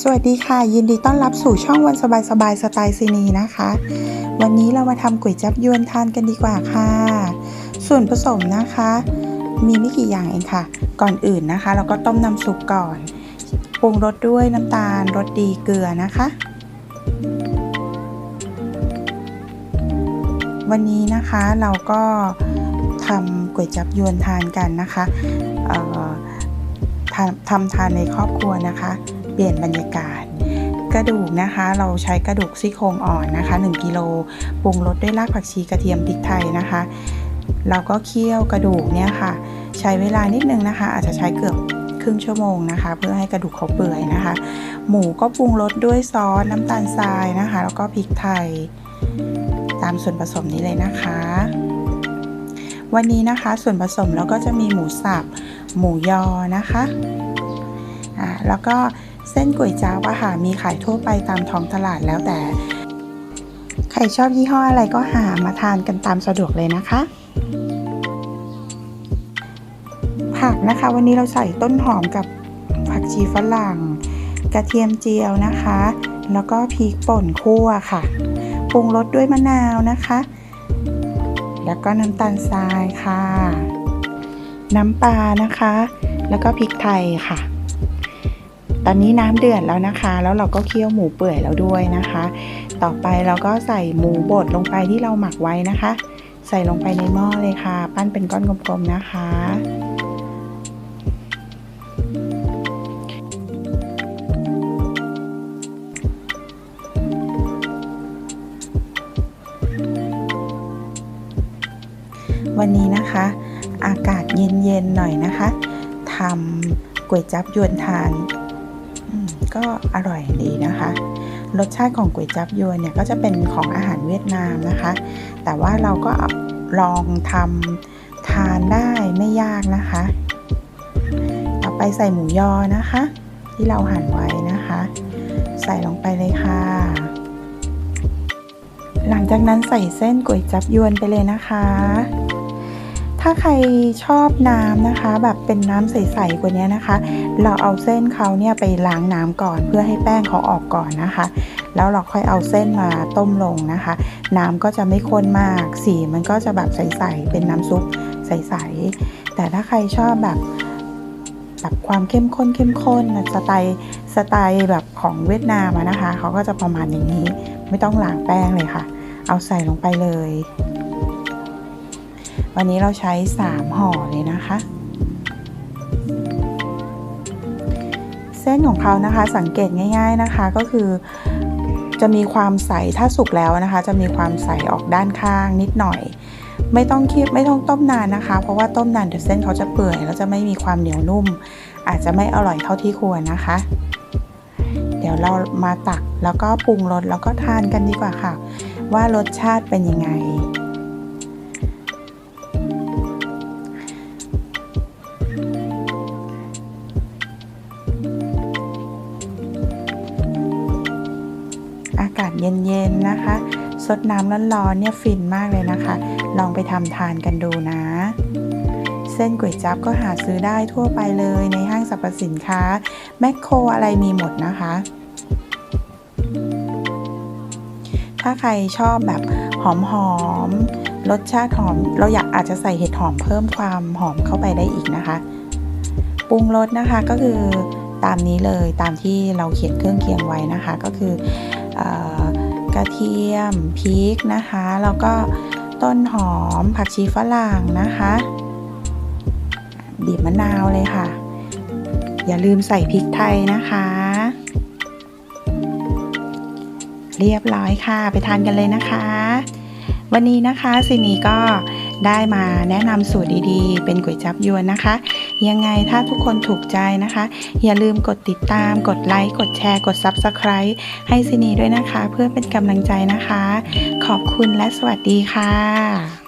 สวัสดีค่ะ ยินดีต้อนรับสู่ช่องวันสบายสบายสไตล์ซีนีนะคะ วันนี้เรามาทำก๋วยจับยวนทานกันดีกว่าค่ะ ส่วนผสมนะคะ มีไม่กี่อย่างเองค่ะ ก่อนอื่นนะคะ เราก็ต้มน้ำซุปก่อนปรุงรสด้วยน้ำตาลรสดีเกลือนะคะ วันนี้นะคะเราก็ทำก๋วยจับยวนทานกันนะคะทำทานในครอบครัวนะคะ เปลี่ยนบรรยากาศ กระดูกนะคะ เราใช้กระดูกซี่โครงอ่อนนะคะ 1กิโลปรุงรสด้วยรากผักชีกระเทียมพริกไทยนะคะ เราก็เคี่ยวกระดูกเนี่ยค่ะ ใช้เวลานิดนึงนะคะ อาจจะใช้เกือบครึ่งชั่วโมงนะคะ เพื่อให้กระดูกเขาเปื่อยนะคะ หมูก็ปรุงรสด้วยซอสน้ำตาลทรายนะคะ แล้วก็พริกไทย ตามส่วนผสมนี้เลยนะคะวันนี้นะคะส่วนผสมเราก็จะมีหมูสับ หมูยอนะคะอ่าแล้วก็ เส้นก๋วยจั๊บอะค่ะมีขายทั่วไปตามท้องตลาดแล้วแต่ ใครชอบยี่ห้ออะไรก็หามาทานกันตามสะดวกเลยนะคะ ผักนะคะ วันนี้เราใส่ต้นหอมกับผักชีฝรั่ง กระเทียมเจียวนะคะ แล้วก็พริกป่นคั่วค่ะปรุงรสด้วยมะนาวนะคะ แล้วก็น้ำตาลทรายค่ะ น้ำปลานะคะ แล้วก็พริกไทยค่ะ ตอนนี้น้ำเดือดแล้วนะคะ แล้วเราก็เคี่ยวหมูเปื่อยแล้วด้วยนะคะ ต่อไปเราก็ใส่หมูบดลงไปที่เราหมักไว้นะคะ ใส่ลงไปในหม้อเลยค่ะ ปั้นเป็นก้อนกลมๆนะคะ วันนี้นะคะ อากาศเย็นๆหน่อยนะคะทำก๋วยจับยวนทาน ก็อร่อยดีนะคะ รสชาติของก๋วยจับยวนเนี่ยก็จะเป็นของอาหารเวียดนามนะคะ แต่ว่าเราก็ลองทำทานได้ไม่ยากนะคะ ต่อไปใส่หมูยอนะคะ ที่เราหั่นไว้นะคะ ใส่ลงไปเลยค่ะ หลังจากนั้นใส่เส้นก๋วยจับยวนไปเลยนะคะ ถ้าใครชอบน้ำนะคะ แบบเป็นน้ำใสๆกว่านี้นะคะ เราเอาเส้นเขาเนี่ยไปล้างน้ำก่อนเพื่อให้แป้งเขาออกก่อนนะคะ แล้วเราค่อยเอาเส้นมาต้มลงนะคะ น้ำก็จะไม่ข้นมากสีมันก็จะแบบใสๆเป็นน้ำซุปใสๆแต่ถ้าใครชอบแบบแบบความเข้มข้นเข้มข้นสไตล์สไตล์แบบของเวียดนามนะคะเขาก็จะประมาณอย่างนี้ ไม่ต้องล้างแป้งเลยค่ะ เอาใส่ลงไปเลย วันนี้เราใช้ 3 ห่อเลยนะคะ เส้นของเขานะคะสังเกตง่าย ๆนะคะก็คือจะมีความใสถ้าสุกแล้วนะคะ จะมีความใสออกด้านข้างนิดหน่อย ไม่ต้องคิดไม่ต้องต้มนานนะคะ เพราะว่าต้มนานเดี๋ยวเส้นเขาจะเปื่อยแล้วจะไม่มีความเหนียวนุ่ม อาจจะไม่อร่อยเท่าที่ควรนะคะ เดี๋ยวเรามาตักแล้วก็ปรุงรสแล้วก็ทานกันดีกว่าค่ะ ว่ารสชาติเป็นยังไง เย็นๆนะคะสดน้ำร้อนๆเนี่ยฟินมากเลยนะคะ ลองไปทำทานกันดูนะ เส้นก๋วยจั๊บก็หาซื้อได้ทั่วไปเลยในห้างสรรพสินค้า แมคโครอะไรมีหมดนะคะ ถ้าใครชอบแบบหอมๆรสชาติหอม เราอยากอาจจะใส่เห็ดหอมเพิ่มความหอมเข้าไปได้อีกนะคะ ปรุงรสนะคะก็คือตามนี้เลยตามที่เราเขียนเครื่องเคียงไว้นะคะ ก็คือ กระเทียมพริกนะคะ แล้วก็ต้นหอมผักชีฝรั่งนะคะบีบมะนาวเลยค่ะ อย่าลืมใส่พริกไทยนะคะ เรียบร้อยค่ะ ไปทานกันเลยนะคะ วันนี้นะคะซินีก็ได้มาแนะนำสูตรดีๆ เป็นก๋วยจับยวนนะคะ ยังไงถ้าทุกคนถูกใจนะคะ อย่าลืมกดติดตาม กดไลค์ กดแชร์ กด Subscribe ให้ซินีด้วยนะคะ เพื่อเป็นกำลังใจนะคะ ขอบคุณและสวัสดีค่ะ